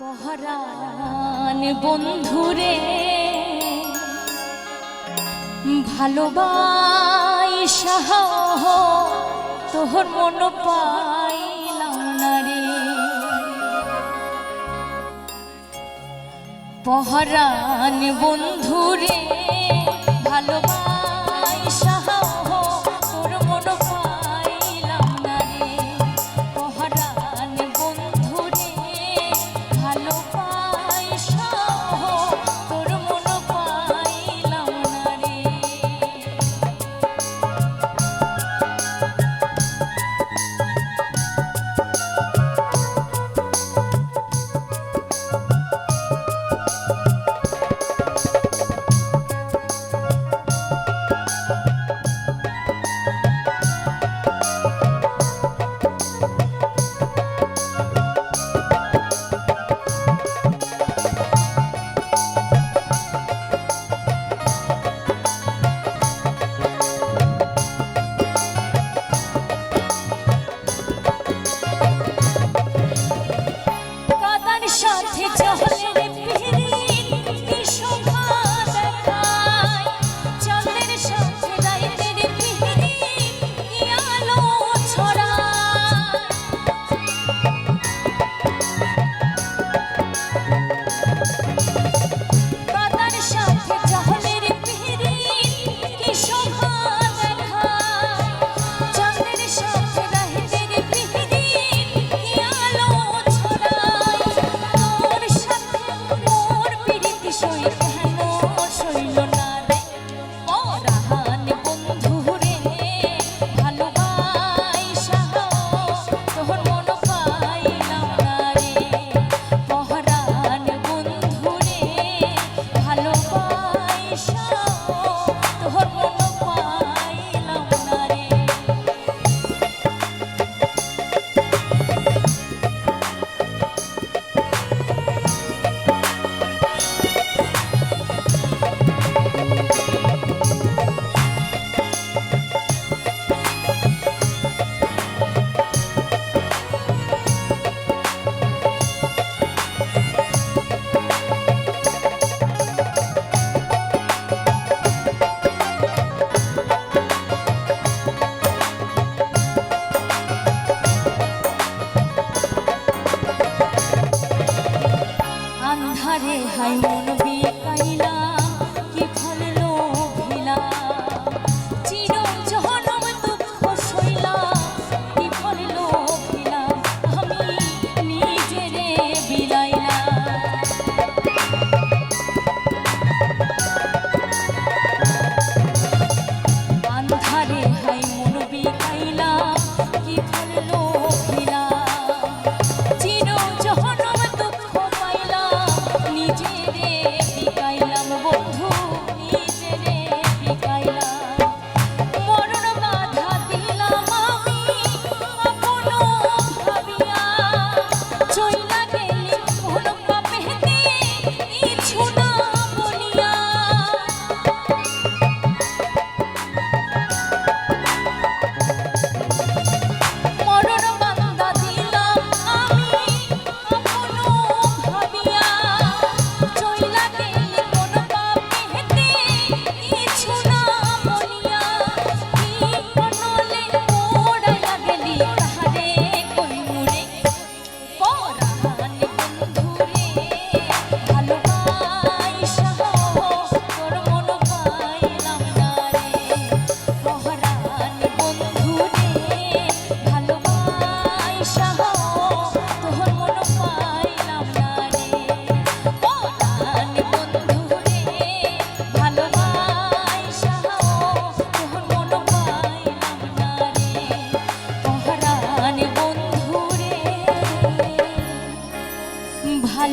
পহরান বন্ধুরে ভালোবাই সাহ তোহর মন পাইলাম না রে। পহরান বন্ধুরে time.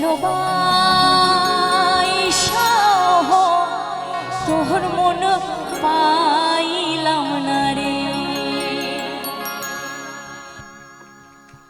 ডোবাই তোর মন পা